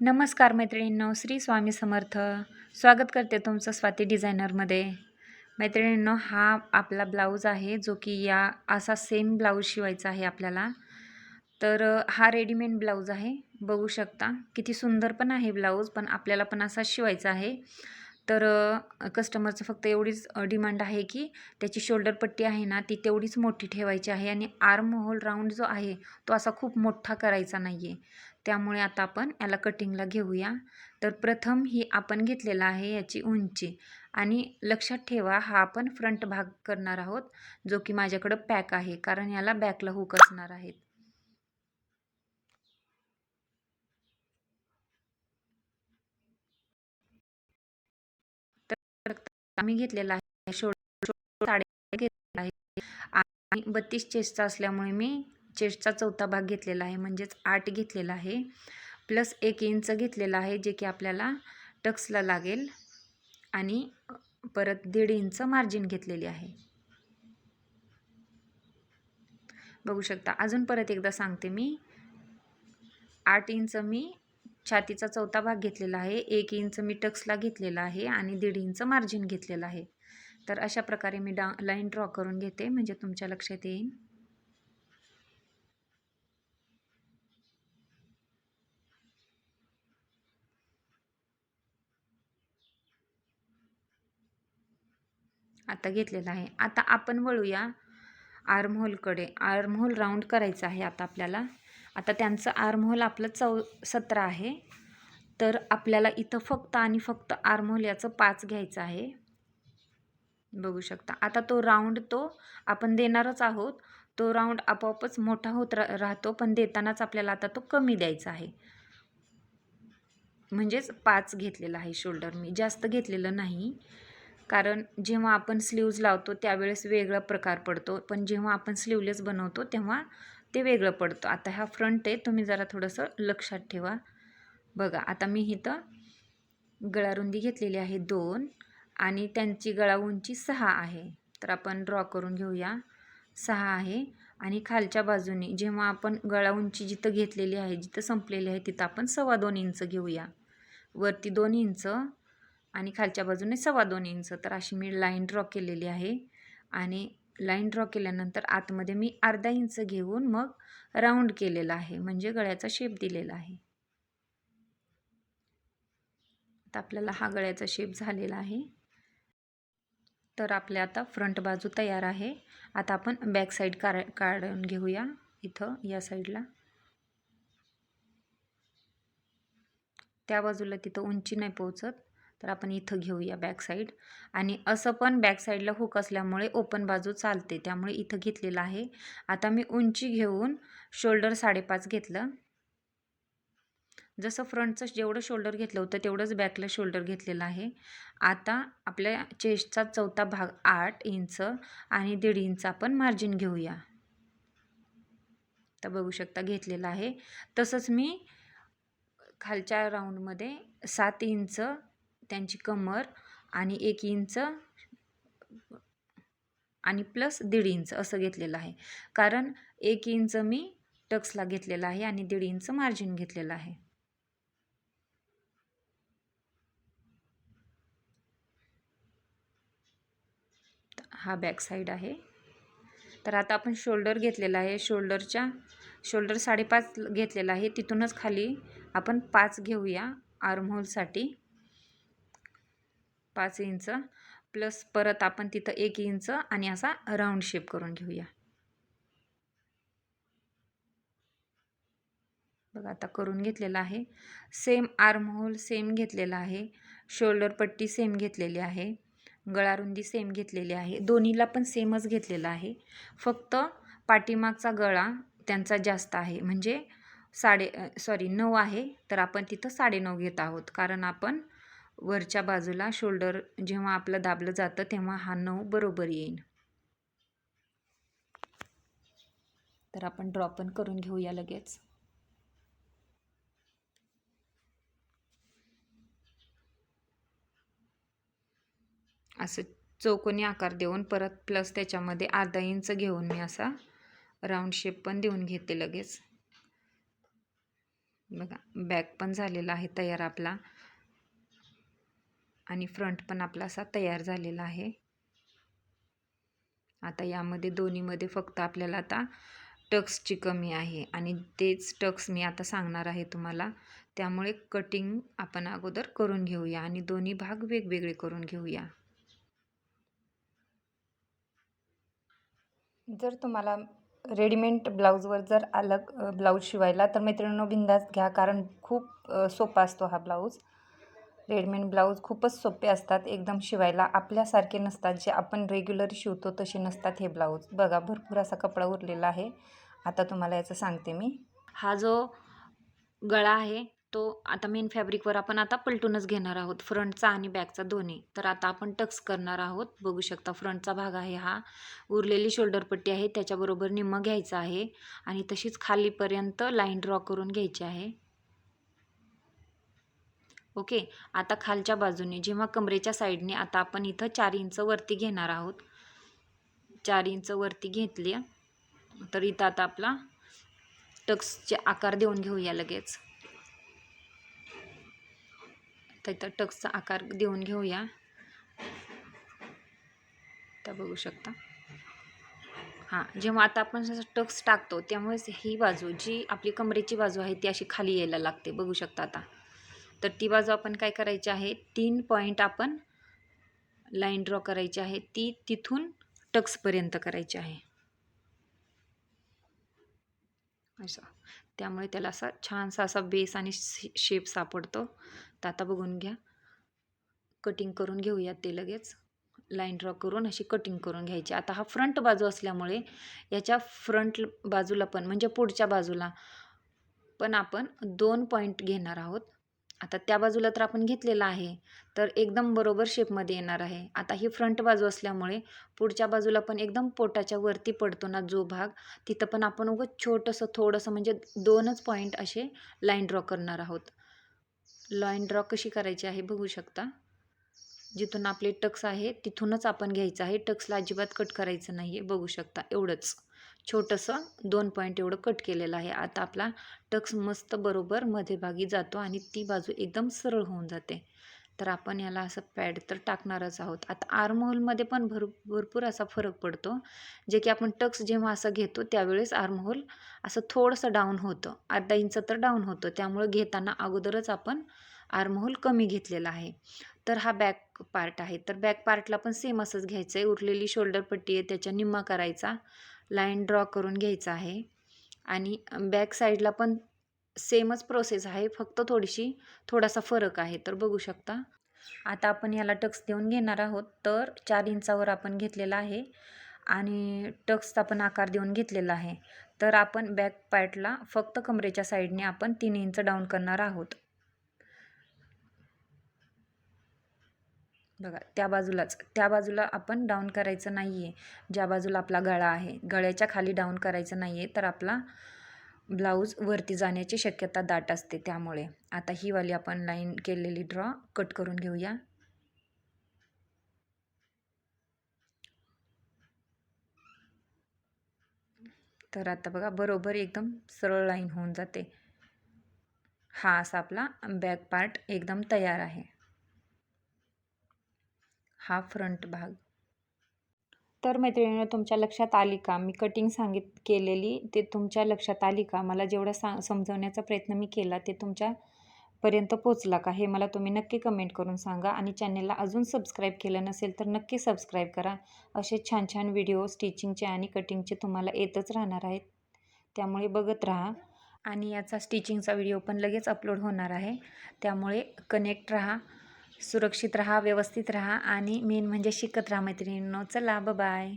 नमस्कार मैत्रिणींनो श्री स्वामी समर्थ. स्वागत करते तुमचं स्वाती डिझायनरमध्ये. मैत्रिणींनो हा आपला ब्लाऊज आहे जो की या असा सेम ब्लाऊज शिवायचा आहे आपल्याला. तर हा रेडीमेड ब्लाऊज आहे. बघू शकता किती सुंदर पण आहे ब्लाऊज पण आपल्याला पण असा शिवायचा आहे. तर कस्टमरचं फक्त एवढीच डिमांड आहे की त्याची शोल्डर पट्टी आहे ना ती तेवढीच मोठी ठेवायची आहे. आणि आर्म होल राऊंड जो आहे तो असा खूप मोठा करायचा नाही आहे त्यामुळे आता आपण याला कटिंगला घेऊया. तर प्रथम ही आपण घेतलेला आहे याची उंची. आणि लक्षात ठेवा हा आपण फ्रंट भाग करणार आहोत जो की माझ्याकडं पॅक आहे कारण याला बॅकला हुक असणार आहेत. तर आम्ही घेतलेला आहे शोल्डर साडे घेतलेला आहे. आणि बत्तीस चेस्टचा असल्यामुळे मी चेस्टचा चौथा भाग घेतलेला आहे म्हणजेच आठ घेतलेला आहे. प्लस एक इंच घेतलेला आहे जे की आपल्याला टक्सला लागेल. आणि परत दीड इंच मार्जिन घेतलेली आहे. बघू शकता. अजून परत एकदा सांगते मी. आठ इंच मी छातीचा चौथा भाग घेतलेला आहे एक इंच मी टक्सला घेतलेला आहे आणि दीड इंच मार्जिन घेतलेलं आहे. तर अशा प्रकारे मी डा लाईन ड्रॉ करून घेते. म्हणजे तुमच्या लक्षात येईल. आता घेतलेला आहे. आता आपण वळूया आर्महोलकडे. आर्महोल राऊंड करायचं आहे आता आपल्याला. आता त्यांचं आर्महोल आपलं चौ सतरा आहे. तर आपल्याला इथं फक्त आणि फक्त आर्महोल याचं पाच घ्यायचं आहे. बघू शकता. आता तो राऊंड तो आपण देणारच आहोत. तो राऊंड आपोआपच मोठा होत रा राहतो पण देतानाच आपल्याला आता तो कमी द्यायचा आहे. म्हणजेच पाच घेतलेला आहे शोल्डर मी जास्त घेतलेलं नाही. कारण जेव्हा आपण स्लीव्ज लावतो त्यावेळेस वेगळा प्रकार पडतो. पण जेव्हा आपण स्लीवलेस बनवतो तेव्हा ते वेगळं पडतं. आता हा फ्रंट आहे तुम्ही जरा थोडंसं लक्षात ठेवा. बघा आता मी इथं गळारुंदी घेतलेली आहे दोन आणि त्यांची गळा उंची सहा आहे. तर आपण ड्रॉ करून घेऊया. सहा आहे आणि खालच्या बाजूने जेव्हा आपण गळा उंची जिथं घेतलेली आहे जिथं संपलेली आहे तिथं आपण सव्वा दोन इंच घेऊया. वरती दोन इंच आणि खालच्या बाजूने सव्वा दोन इंच. तर अशी मी लाईन ड्रॉ केलेली आहे. आणि लाईन ड्रॉ केल्यानंतर आतमध्ये मी अर्धा इंच घेऊन मग राऊंड केलेला आहे. म्हणजे गळ्याचा शेप दिलेला आहे. आता आपल्याला हा गळ्याचा शेप झालेला आहे. तर आपल्या आता फ्रंट बाजू तयार आहे. आता आपण बॅक साईड काढ काढून घेऊया इथं या साईडला त्या बाजूला तिथं उंची नाही पोचत तर आपण इथं घेऊया बॅक साईड आणि असं पण बॅक साईडला हुक असल्यामुळे ओपन बाजू चालते. त्यामुळे इथं घेतलेलं आहे. आता मी उंची घेऊन शोल्डर साडेपाच घेतलं. जसं फ्रंटचं जेवढं शोल्डर घेतलं होतं तेवढंच बॅकला शोल्डर घेतलेलं आहे. आता आपल्या चेस्टचा चौथा भाग आठ इंच आणि दीड इंच आपण मार्जिन घेऊया. तर बघू शकता घेतलेलं आहे. तसंच मी खालच्या राऊंडमध्ये सात इंच त्यांची कमर आणि एक इंच आणि प्लस दीड इंच असं घेतलेलं आहे. कारण एक इंच मी टक्सला घेतलेला आहे आणि दीड इंच मार्जिन घेतलेलं आहे. हा बॅक साईड आहे. तर आता आपण शोल्डर घेतलेला आहे. शोल्डरच्या शोल्डर साडेपाच घेतलेला आहे. तिथूनच खाली आपण पाच घेऊया आर्महोलसाठी. पाच इंच प्लस परत आपण तिथं एक इंच आणि असा राऊंड शेप करून घेऊया. बघा आता करून घेतलेला आहे. सेम आर्महोल सेम घेतलेला आहे. शोल्डर पट्टी सेम घेतलेली आहे. गळारुंदी सेम घेतलेली आहे. दोन्हीला पण सेमच घेतलेला आहे. फक्त पाठीमागचा गळा त्यांचा जास्त आहे. म्हणजे साडे सॉरी नऊ आहे. तर आपण तिथं साडेनऊ घेत आहोत. कारण आपण वरच्या बाजूला शोल्डर जेव्हा आपलं दाबलं जातं तेव्हा हा नऊ बरोबर येईल तर आपण ड्रॉ पण करून घेऊया लगेच. असं चौकोनी आकार देऊन परत प्लस त्याच्यामध्ये अर्धा इंच घेऊन मी असा राऊंड शेप पण देऊन घेते लगेच. बघा बॅक पण झालेला आहे तयार आपला. आणि फ्रंट पण आपला असा तयार झालेला आहे. आता यामध्ये दोन्हीमध्ये फक्त आपल्याला आता टक्सची कमी आहे. आणि तेच टक्स मी आता सांगणार आहे तुम्हाला. त्यामुळे कटिंग आपण अगोदर करून घेऊया आणि दोन्ही भाग वेगवेगळे करून घेऊया. जर तुम्हाला रेडीमेड ब्लाऊजवर जर अलग ब्लाऊज शिवायला तर मैत्रिणींनो बिंदास घ्या कारण खूप सोपा असतो हा ब्लाऊज रेडीमेड ब्लाऊज खूपच सोपे असतात एकदम शिवायला आपल्यासारखे नसतात जे आपण रेग्युलर शिवतो तसे नसतात हे ब्लाऊज. बघा भरपूर असा कपडा उरलेला आहे. आता तुम्हाला याचं सांगते मी. हा जो गळा आहे तो आता मेन फॅब्रिकवर आपण आता पलटूनच घेणार आहोत. फ्रंटचा आणि बॅकचा दोन्ही. तर आता आपण टक्स करणार आहोत. बघू शकता फ्रंटचा भाग आहे हा. उरलेली शोल्डर पट्टी आहे त्याच्याबरोबर निम्म घ्यायचं आहे. आणि तशीच खालीपर्यंत लाईन ड्रॉ करून घ्यायची आहे. ओके? आता खालच्या बाजूने जेव्हा कमरेच्या साईडने आता आपण इथं चार इंच वरती घेणार आहोत. चार इंच वरती घेतली तर इथं आता आपला टक्सचे आकार देऊन घेऊया लगेच. तर इथं टक्सचा आकार देऊन घेऊया. तर बघू शकता. हां जेव्हा आता आपण टक्स टाकतो त्यामुळेच ही बाजू जी आपली कमरेची बाजू आहे ती अशी खाली यायला लागते. बघू शकता आता. तर ती बाजू आपण काय करायची आहे? तीन पॉईंट आपण लाईन ड्रॉ करायची आहे. ती तिथून टक्सपर्यंत करायची आहे. असं. त्यामुळे त्याला असा छानसा असा बेस आणि शेप सापडतो. तर आता बघून घ्या. कटिंग करून घेऊयात ते लगेच. लाईन ड्रॉ करून अशी कटिंग करून घ्यायची. आता हा फ्रंट बाजू असल्यामुळे याच्या फ्रंट बाजूला पण म्हणजे पुढच्या बाजूला पण आपण दोन पॉईंट घेणार आहोत. आता त्या बाजूला तर आपण घेतलेला आहे. तर एकदम बरोबर शेपमध्ये येणार आहे. आता ही फ्रंट बाजू असल्यामुळे पुढच्या बाजूला पण एकदम पोटाच्या वरती पडतो ना जो भाग तिथं पण आपण उगं छोटंसं थोडंसं म्हणजे दोनच पॉईंट असे लाईन ड्रॉ करणार आहोत. लाईन ड्रॉ कशी करायची आहे बघू शकता? जिथून आपले टक्स आहे तिथूनच आपण घ्यायचं आहे. टक्सला अजिबात कट करायचं नाही आहे बघू शकता. एवढंच. छोटंसं दोन पॉईंट एवढं कट केलेलं आहे. आता आपला टक्स मस्त बरोबर मध्यभागी जातो आणि ती बाजू एकदम सरळ होऊन जाते. तर आपण याला असं पॅड तर टाकणारच आहोत. आता आर्महोलमध्ये पण भर भरपूर असा फरक पडतो. जे की आपण टक्स जेव्हा असं घेतो त्यावेळेस आर्महोल असं थोडंसं डाऊन होतं. अर्धा इंच तर डाऊन होतं. त्यामुळे घेताना अगोदरच आपण आर्महोल कमी घेतलेला आहे. तर हा बॅक पार्ट आहे. तर बॅक पार्टला पण सेम असंच घ्यायचं आहे उरलेली शोल्डर पट्टी आहे त्याच्या निम्मा करायचा. लाईन ड्रॉ करून घ्यायचा आहे. आणि बॅक साईडला पण सेमच प्रोसेस आहे फक्त थोडीशी थोडासा फरक आहे. तर बघू शकता. आता आपण याला टक्स देऊन घेणार आहोत. तर चार इंचावर आपण घेतलेला आहे आणि टक्सचा पण आकार देऊन घेतलेला आहे. तर आपण बॅक पार्टला फक्त कमरेच्या साईडने आपण तीन इंच डाऊन करणार आहोत. बघा त्या बाजूलाच. त्या बाजूला आपण डाऊन करायचं नाही आहे ज्या बाजूला आपला गळा आहे गळ्याच्या खाली डाऊन करायचं नाही आहे तर आपला ब्लाऊज वरती जाण्याची शक्यता दाट असते त्यामुळे. आता ही वाली आपण लाईन केलेली ड्रॉ कट करून घेऊया. तर आता बघा बरोबर एकदम सरळ लाईन होऊन जाते. हा असा आपला बॅक पार्ट एकदम तयार आहे. हा फ्रंट भाग. तर मैत्रिणीनं तुमच्या लक्षात आली का? मी कटिंग सांगित केलेली ते तुमच्या लक्षात आली का? मला जेवढा सा समजवण्याचा प्रयत्न मी केला ते तुमच्यापर्यंत पोचला का? हे मला तुम्ही नक्की कमेंट करून सांगा आणि चॅनेलला अजून सबस्क्राईब केलं नसेल तर नक्की सबस्क्राईब करा. असे छान छान व्हिडिओ स्टिचिंगचे आणि कटिंगचे तुम्हाला येतच राहणार आहेत. त्यामुळे बघत राहा. आणि याचा स्टिचिंगचा व्हिडिओ पण लगेच अपलोड होणार आहे. त्यामुळे कनेक्ट राहा. सुरक्षित राहा व्यवस्थित राहा आणि मेन म्हणजे शिकत राहा मैत्रिणींनो. चला बाय